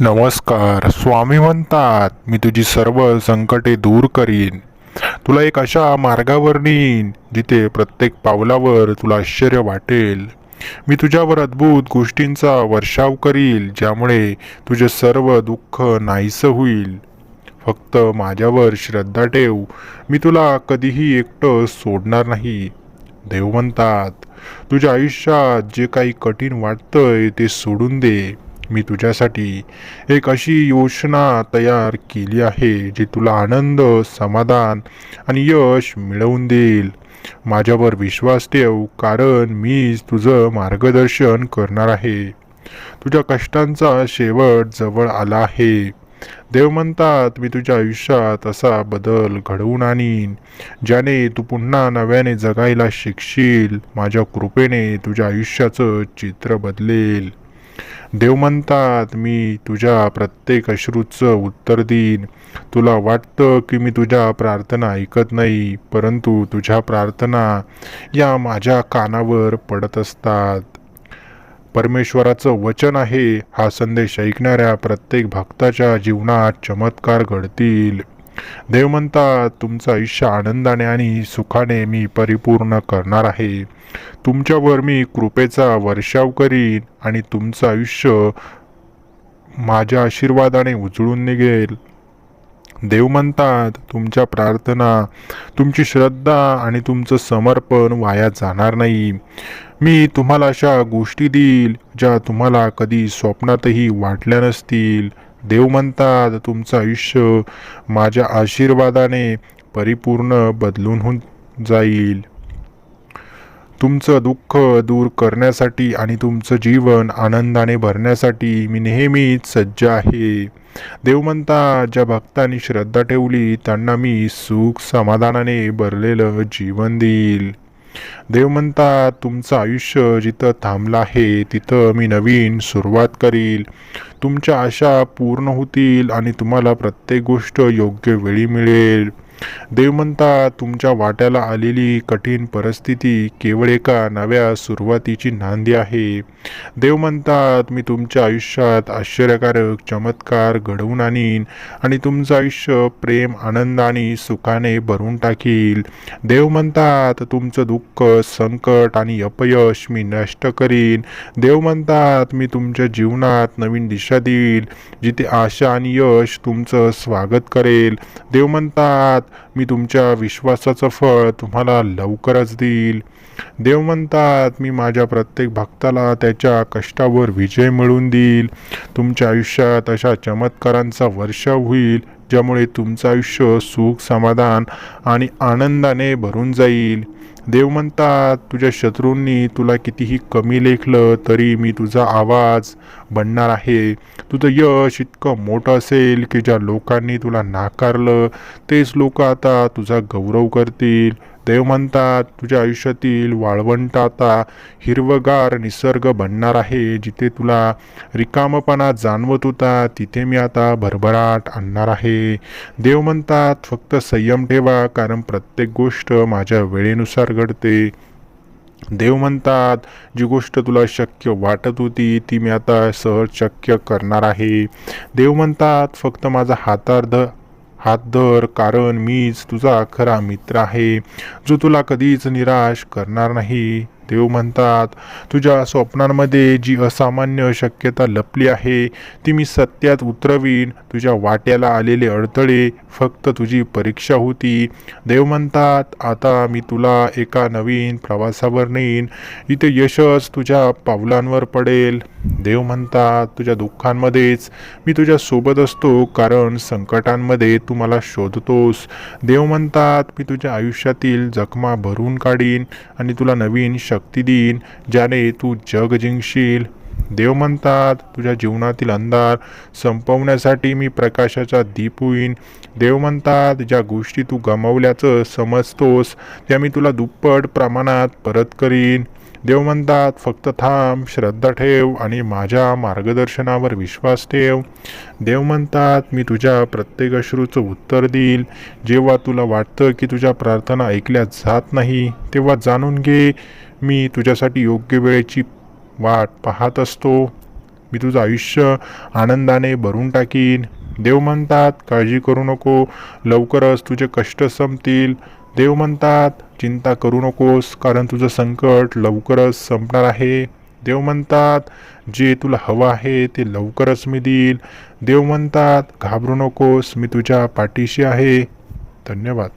नमस्कार स्वामी म्हणतात मी तुझी सर्व संकटे दूर करीन. तुला एक अशा मार्गावर नेईन जिथे प्रत्येक पावलावर तुला आश्चर्य वाटेल. मी तुझ्यावर अद्भुत गोष्टींचा वर्षाव करील ज्यामुळे तुझे सर्व दुःख नाहीसं होईल. फक्त माझ्यावर श्रद्धा ठेव मी तुला कधीही एकटं सोडणार नाही. देव म्हणतात तुझ्या आयुष्यात जे काही कठीण वाटतंय ते सोडून दे. मी तुझ्यासाठी एक अशी योजना तयार केली आहे जी तुला आनंद समाधान आणि यश मिळवून देईल. माझ्यावर विश्वास ठेव कारण मीच तुझं मार्गदर्शन करणार आहे. तुझ्या कष्टांचा शेवट जवळ आला आहे. देव म्हणतात मी तुझ्या आयुष्यात असा बदल घडवून आणीन ज्याने तू पुन्हा नव्याने जगायला शिकशील. माझ्या कृपेने तुझ्या आयुष्याचं चित्र बदलेल. देव म्हणतात मी तुझ्या प्रत्येक अश्रूचं उत्तर देईन. तुला वाटतं की मी तुझ्या प्रार्थना ऐकत नाही परंतु तुझ्या प्रार्थना या माझ्या कानावर पडत असतात. परमेश्वराचं वचन आहे हा संदेश ऐकणाऱ्या प्रत्येक भक्ताच्या जीवनात चमत्कार घडतील. देव म्हणता तुमचं आयुष्य आनंदाने आणि सुखाने मी परिपूर्ण करणार आहे. तुमच्यावर मी कृपेचा वर्षाव करीन आणि तुमचं आयुष्य माझ्या आशीर्वादाने उजळून निघेल. देव म्हणतात तुमच्या प्रार्थना तुमची श्रद्धा आणि तुमचं समर्पण वाया जाणार नाही. मी तुम्हाला अशा गोष्टी देईल ज्या तुम्हाला कधी स्वप्नातही वाटल्या नसतील. देव म्हणतात तुमचं आयुष्य माझ्या आशीर्वादाने परिपूर्ण बदलून होऊन जाईल. तुमचं दुःख दूर करण्यासाठी आणि तुमचं जीवन आनंदाने भरण्यासाठी मी नेहमीच सज्ज आहे. देव म्हणता ज्या भक्तांनी श्रद्धा ठेवली त्यांना मी सुख समाधानाने भरलेलं जीवन देईल. देव म्हणतात तुमचं आयुष्य जिथं थांबलं आहे तिथं मी नवीन सुरुवात करील. तुमच्या आशा पूर्ण होतील आणि तुम्हाला प्रत्येक गोष्ट योग्य वेळी मिळेल. देव म्हणता तुमच्या वाट्याला आलेली कठीण परिस्थिती केवळ एका नव्या सुरुवातीची नांदी आहे. देव म्हणतात मी तुमच्या आयुष्यात आश्चर्यकारक चमत्कार घडवून आणीन आणि तुमचं आयुष्य प्रेम आनंद आणि सुखाने भरून टाकील. देव म्हणतात तुमचं दुःख संकट आणि अपयश मी नष्ट करीन. देव म्हणतात मी तुमच्या जीवनात नवीन दिशा देईल जिथे आशा आणि यश तुमचं स्वागत करेल. देव म्हणतात मी तुमच्या विश्वासाचं फळ तुम्हाला लवकरच देईल. देव म्हणतात मी माझ्या प्रत्येक भक्ताला त्याच्या कष्टावर विजय मिळवून देईल. तुमच्या आयुष्यात अशा चमत्कारांचा वर्षाव होईल ज्यामुळे तुमचं आयुष्य सुख समाधान आणि आनंदाने भरून जाईल. देव म्हणतात तुझ्या शत्रूंनी तुला कितीही कमी लेखलं तरी मी तुझा आवाज बनणार आहे. तुझं यश इतकं मोठं असेल की ज्या लोकांनी तुला नाकारलं तेच लोक आता तुझा गौरव करतील. देव म्हणतात तुझ्या आयुष्यातील वाळवंट आता हिरवगार निसर्ग बनणार आहे. जिथे तुला रिकामपणा जाणवत होता तिथे मी आता भरभराट आणणार आहे. देव म्हणतात फक्त संयम ठेवा कारण प्रत्येक गोष्ट माझ्या वेळेनुसार घडते. देव म्हणतात जी गोष्ट तुला शक्य वाटत होती ती मी आता सहज शक्य करणार आहे. देव म्हणतात फक्त माझा हातार्ध हात धर कारण मीच तुझा खरा मित्र आहे जो तुला कधीच निराश करणार नाही. देव म्हणतात तुझ्या स्वप्नांमध्ये जी असामान्य शक्यता लपली आहे ती मी सत्यात उतरवीन. तुझ्या वाट्याला आलेले अडथळे फक्त तुझी परीक्षा होती. देव म्हणतात आता मी तुला एका नवीन प्रवासावर नेईन. इथे यशच तुझ्या पावलांवर पडेल. देव म्हणतात तुझ्या दुःखांमध्येच मी तुझ्या सोबत असतो कारण संकटांमध्ये तू मला शोधतोस. देव म्हणतात मी तुझ्या आयुष्यातील जखमा भरून काढीन आणि तुला नवीन शक्ती देईन ज्याने तू जग जिंकशील. देव म्हणतात तुझ्या जीवनातील अंधार संपवण्यासाठी मी प्रकाशाचा दीप होईन. देव म्हणतात ज्या गोष्टी तू गमावल्याचं समजतोस त्या मी तुला दुप्पट प्रमाणात परत करीन. देव म्हणतात फक्त थांब श्रद्धा ठेव आणि माझ्या मार्गदर्शनावर विश्वास ठेव. देव म्हणतात मी तुझ्या प्रत्येक अश्रूचं उत्तर देईल. जेव्हा तुला वाटतं की तुझ्या प्रार्थना ऐकल्या जात नाही तेव्हा जाणून घे. मी तुझ्यासाठी योग्य वेळेची वाट पाहत असतो. मी तुझं आयुष्य आनंदाने भरून टाकीन. देव म्हणतात काळजी करू नको. लवकरच तुझे कष्ट संपतील. देव म्हणतात चिंता करू नकोस कारण तुझं संकट लवकरच संपणार आहे. देव म्हणतात जे तुला हवं आहे ते लवकरच मी देईल. देव म्हणतात घाबरू नकोस मी तुझ्या पाठीशी आहे. धन्यवाद.